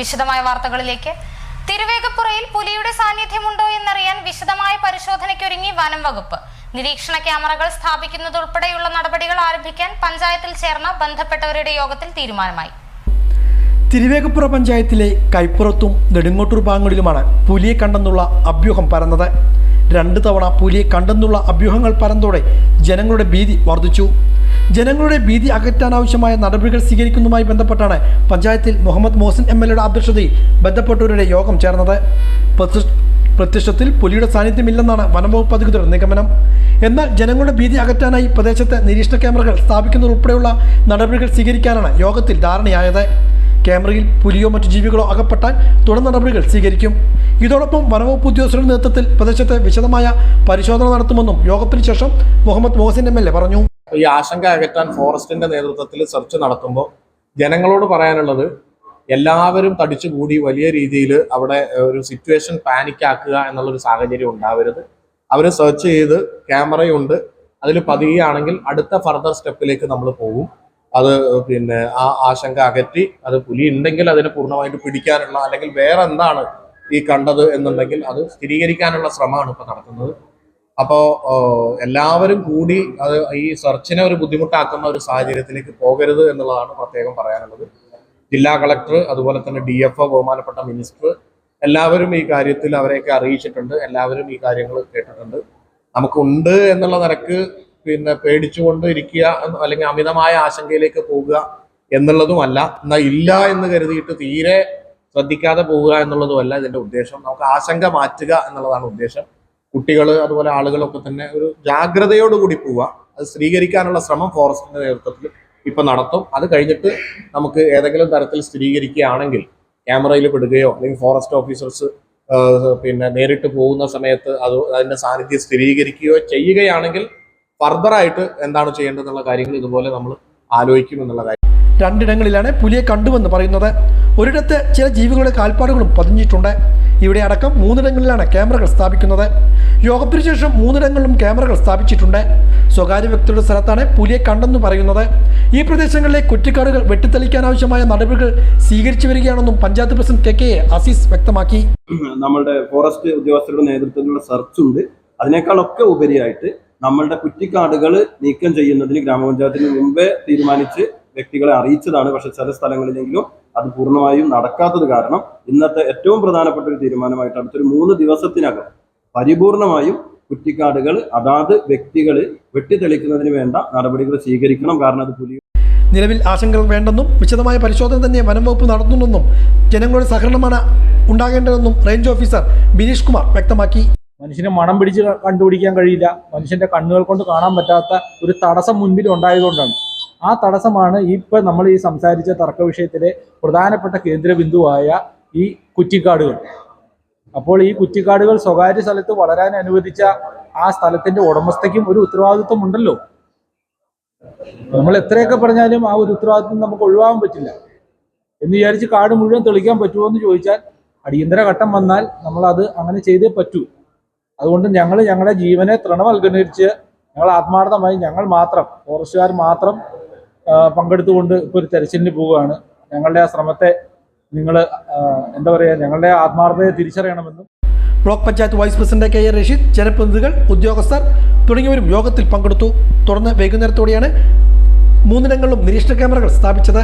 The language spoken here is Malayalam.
വിശദമായ വാർത്തകളിലേക്ക്. തിരുവേഗപ്പുറയിൽ പുലിയുടെ സാന്നിധ്യമുണ്ടോ എന്നറിയാൻ വിശദമായ പരിശോധനയ്ക്കൊരുങ്ങി വനം വകുപ്പ്. നിരീക്ഷണ ക്യാമറകൾ സ്ഥാപിക്കുന്നതുൾപ്പെടെയുള്ള നടപടികൾ ആരംഭിക്കാൻ പഞ്ചായത്തിൽ ചേർന്ന ബന്ധപ്പെട്ടവരുടെ യോഗത്തിൽ തീരുമാനമായി. തിരുവേഗപ്പുറ പഞ്ചായത്തിലെ കൈപ്പുറത്തും നെടുങ്ങോട്ടൂർ ഭാഗങ്ങളിലുമാണ് പുലിയെ കണ്ടെന്നുള്ള അഭ്യൂഹം പരന്നത്. രണ്ട് തവണ പുലിയെ കണ്ടെന്നുള്ള അഭ്യൂഹങ്ങൾ പരന്നതോടെ ജനങ്ങളുടെ ഭീതി വർദ്ധിച്ചു. ജനങ്ങളുടെ ഭീതി അകറ്റാനാവശ്യമായ നടപടികൾ സ്വീകരിക്കുന്നതുമായി ബന്ധപ്പെട്ടാണ് പഞ്ചായത്തിൽ മുഹമ്മദ് മോഹസിൻ എം എൽ എയുടെ അധ്യക്ഷതയിൽ ബന്ധപ്പെട്ടവരുടെ യോഗം ചേർന്നത്. പ്രത്യ- പ്രത്യക്ഷത്തിൽ പുലിയുടെ സാന്നിധ്യമില്ലെന്നാണ് വനംവകുപ്പ് അധികൃതർ നിഗമനം. എന്നാൽ ജനങ്ങളുടെ ഭീതി അകറ്റാനായി പ്രദേശത്തെ നിരീക്ഷണ ക്യാമറകൾ സ്ഥാപിക്കുന്നതുൾപ്പെടെയുള്ള നടപടികൾ സ്വീകരിക്കാനാണ് യോഗത്തിൽ ധാരണയായത്. ക്യാമറയിൽ പുലിയോ മറ്റു ജീവികളോ അകപ്പെട്ടാൽ തുടർ നടപടികൾ സ്വീകരിക്കും. ഇതോടൊപ്പം വനവകുപ്പ് ഉദ്യോഗസ്ഥരുടെ നേതൃത്വത്തിൽ പ്രദേശത്ത് വിശദമായ പരിശോധന നടത്തുമെന്നും യോഗത്തിന് ശേഷം Muhammad Mohsin M L A പറഞ്ഞു. ഈ ആശങ്ക അകറ്റാൻ ഫോറസ്റ്റിന്റെ നേതൃത്വത്തിൽ സെർച്ച് നടത്തുമ്പോൾ ജനങ്ങളോട് പറയാനുള്ളത് എല്ലാവരും തടിച്ചുകൂടി വലിയ രീതിയിൽ അവിടെ ഒരു സിറ്റുവേഷൻ പാനിക് ആക്കുക എന്നുള്ളൊരു സാഹചര്യം ഉണ്ടാവരുത്. അവർ സെർച്ച് ചെയ്ത് ക്യാമറയുണ്ട്. അതിൽ പതിയുകയാണെങ്കിൽ അടുത്ത ഫർദർ സ്റ്റെപ്പിലേക്ക് നമ്മൾ പോകും. അത് പിന്നെ ആ ആശങ്ക അകറ്റി അത് പുലി ഉണ്ടെങ്കിൽ അതിനെ പൂർണമായിട്ട് പിടിക്കാനുള്ള അല്ലെങ്കിൽ വേറെ എന്താണ് ഈ കണ്ടത് എന്നുണ്ടെങ്കിൽ അത് സ്ഥിരീകരിക്കാനുള്ള ശ്രമമാണ് ഇപ്പോൾ നടക്കുന്നത്. അപ്പോൾ എല്ലാവരും കൂടി അത് ഈ സെർച്ചിനെ ഒരു ബുദ്ധിമുട്ടാക്കുന്ന ഒരു സാഹചര്യത്തിലേക്ക് പോകരുത് എന്നുള്ളതാണ് പ്രത്യേകം പറയാനുള്ളത്. ജില്ലാ കളക്ടർ അതുപോലെ തന്നെ ഡി എഫ് ഒ ബഹുമാനപ്പെട്ട മിനിസ്റ്റർ എല്ലാവരും ഈ കാര്യത്തിൽ അവരെയൊക്കെ അറിയിച്ചിട്ടുണ്ട്. എല്ലാവരും ഈ കാര്യങ്ങൾ കേട്ടിട്ടുണ്ട്. നമുക്കുണ്ട് എന്നുള്ള നിരക്ക് പിന്നെ പേടിച്ചുകൊണ്ട് ഇരിക്കുക അല്ലെങ്കിൽ അമിതമായ ആശങ്കയിലേക്ക് പോകുക എന്നുള്ളതുമല്ല. എന്നാൽ ഇല്ല എന്ന് കരുതിയിട്ട് തീരെ ശ്രദ്ധിക്കാതെ പോവുക എന്നുള്ളതുമല്ല ഇതിന്റെ ഉദ്ദേശം. നമുക്ക് ആശങ്ക മാറ്റുക എന്നുള്ളതാണ് ഉദ്ദേശം. കുട്ടികൾ അതുപോലെ ആളുകളൊക്കെ തന്നെ ഒരു ജാഗ്രതയോടുകൂടി പോവുക. അത് സ്ഥിരീകരിക്കാനുള്ള ശ്രമം ഫോറസ്റ്റിന്റെ നേതൃത്വത്തിൽ ഇപ്പൊ നടത്തും. അത് കഴിഞ്ഞിട്ട് നമുക്ക് ഏതെങ്കിലും തരത്തിൽ സ്ഥിരീകരിക്കുകയാണെങ്കിൽ ക്യാമറയിൽ പെടുകയോ അല്ലെങ്കിൽ ഫോറസ്റ്റ് ഓഫീസേഴ്സ് പിന്നെ നേരിട്ട് പോകുന്ന സമയത്ത് അത് അതിന്റെ സാന്നിധ്യം സ്ഥിരീകരിക്കുകയോ ചെയ്യുകയാണെങ്കിൽ ഫർദർ ആയിട്ട് എന്താണ് ചെയ്യേണ്ടതെന്നുള്ള കാര്യങ്ങൾ ഇതുപോലെ നമ്മൾ ആലോചിക്കും എന്നുള്ള കാര്യം. രണ്ടിടങ്ങളിലാണ് പുലിയെ കണ്ടുവെന്ന് പറയുന്നത്. ഒരിടത്ത് ചില ജീവികളുടെ കാൽപ്പാടുകളും പതിഞ്ഞിട്ടുണ്ട്. ഇവിടെ അടക്കം മൂന്നിടങ്ങളിലാണ് ക്യാമറകൾ സ്ഥാപിക്കുന്നത്. യോഗത്തിനു ശേഷം മൂന്നിടങ്ങളിലും ക്യാമറകൾ സ്ഥാപിച്ചിട്ടുണ്ട്. സ്വകാര്യ വ്യക്തിയുടെ സ്ഥലത്താണ് പുലിയെ കണ്ടെന്ന് പറയുന്നത്. ഈ പ്രദേശങ്ങളിലെ കുറ്റിക്കാടുകൾ വെട്ടിത്തെളിക്കാനാവശ്യമായ നടപടികൾ സ്വീകരിച്ചു വരികയാണെന്നും പഞ്ചായത്ത് പ്രസിഡന്റ് കെ കെ എ അസീസ് വ്യക്തമാക്കി. നമ്മുടെ ഫോറസ്റ്റ് ഉദ്യോഗസ്ഥരുടെ നേതൃത്വത്തിലുള്ള സെർച്ച് ഉണ്ട്. അതിനേക്കാളൊക്കെ ഉപരിയായിട്ട് നമ്മളുടെ കുറ്റിക്കാടുകൾ നീക്കം ചെയ്യുന്നതിന് ഗ്രാമപഞ്ചായത്തിന് മുമ്പേ തീരുമാനിച്ച് വ്യക്തികളെ അറിയിച്ചതാണ്. പക്ഷെ ചില സ്ഥലങ്ങളിലെങ്കിലും അത് പൂർണമായും നടക്കാത്തത് കാരണം ഇന്നത്തെ ഏറ്റവും പ്രധാനപ്പെട്ട ഒരു തീരുമാനമായിട്ട് അടുത്തൊരു മൂന്ന് ദിവസത്തിനകം പരിപൂർണമായും കുറ്റിക്കാടുകൾ അതാത് വ്യക്തികൾ വെട്ടിത്തെളിക്കുന്നതിന് വേണ്ട നടപടികൾ സ്വീകരിക്കണം. കാരണം അത് പുലി നിലവിൽ ആശങ്കകൾ വേണ്ടെന്നും വിശദമായ പരിശോധന തന്നെ വനം വകുപ്പ് നടത്തുന്നെന്നും ജനങ്ങളുടെ സഹകരണമാണ് ഉണ്ടാകേണ്ടതെന്നും റേഞ്ച് ഓഫീസർ ബിനീഷ് കുമാർ വ്യക്തമാക്കി. മനുഷ്യന് മണം പിടിച്ച് കണ്ടുപിടിക്കാൻ കഴിയില്ല. മനുഷ്യന്റെ കണ്ണുകൾ കൊണ്ട് കാണാൻ പറ്റാത്ത ഒരു തടസ്സം മുൻപിൽ ഉണ്ടായതുകൊണ്ടാണ്. ആ തടസ്സമാണ് ഇപ്പൊ നമ്മൾ ഈ സംസാരിച്ച തർക്ക വിഷയത്തിലെ പ്രധാനപ്പെട്ട കേന്ദ്ര ബിന്ദുവായ ഈ കുറ്റിക്കാടുകൾ. അപ്പോൾ ഈ കുറ്റിക്കാടുകൾ സ്വകാര്യ സ്ഥലത്ത് വളരാൻ അനുവദിച്ച ആ സ്ഥലത്തിന്റെ ഉടമസ്ഥയ്ക്കും ഒരു ഉത്തരവാദിത്വം ഉണ്ടല്ലോ. നമ്മൾ എത്രയൊക്കെ പറഞ്ഞാലും ആ ഒരു ഉത്തരവാദിത്വം നമുക്ക് ഒഴിവാകാൻ പറ്റില്ല. എന്ന് വിചാരിച്ച് കാട് മുഴുവൻ തെളിക്കാൻ പറ്റുമോ എന്ന് ചോദിച്ചാൽ അടിയന്തര ഘട്ടം വന്നാൽ നമ്മൾ അത് അങ്ങനെ ചെയ്തേ പറ്റൂ. അതുകൊണ്ട് ഞങ്ങൾ ഞങ്ങളുടെ ജീവനെ തൃണവൽക്കരിച്ച് ഞങ്ങൾ ആത്മാർത്ഥമായി ഞങ്ങൾ മാത്രം ഫോറസ്റ്റുകാർ മാത്രം പങ്കെടുത്തുകൊണ്ട് ഇപ്പോൾ ഒരു തെരച്ചിലിന് പോവുകയാണ്. ഞങ്ങളുടെ ആ ശ്രമത്തെ നിങ്ങൾ എന്താ പറയുക ഞങ്ങളുടെ ആത്മാർത്ഥതയെ തിരിച്ചറിയണമെന്നും. Block panchayat vice president K A Rasheed ജനപ്രതിനിധികൾ ഉദ്യോഗസ്ഥർ തുടങ്ങിയവരും യോഗത്തിൽ പങ്കെടുത്തു. തുടർന്ന് വൈകുന്നേരത്തോടെയാണ് മൂന്നിടങ്ങളിലും നിരീക്ഷണ ക്യാമറകൾ സ്ഥാപിച്ചത്.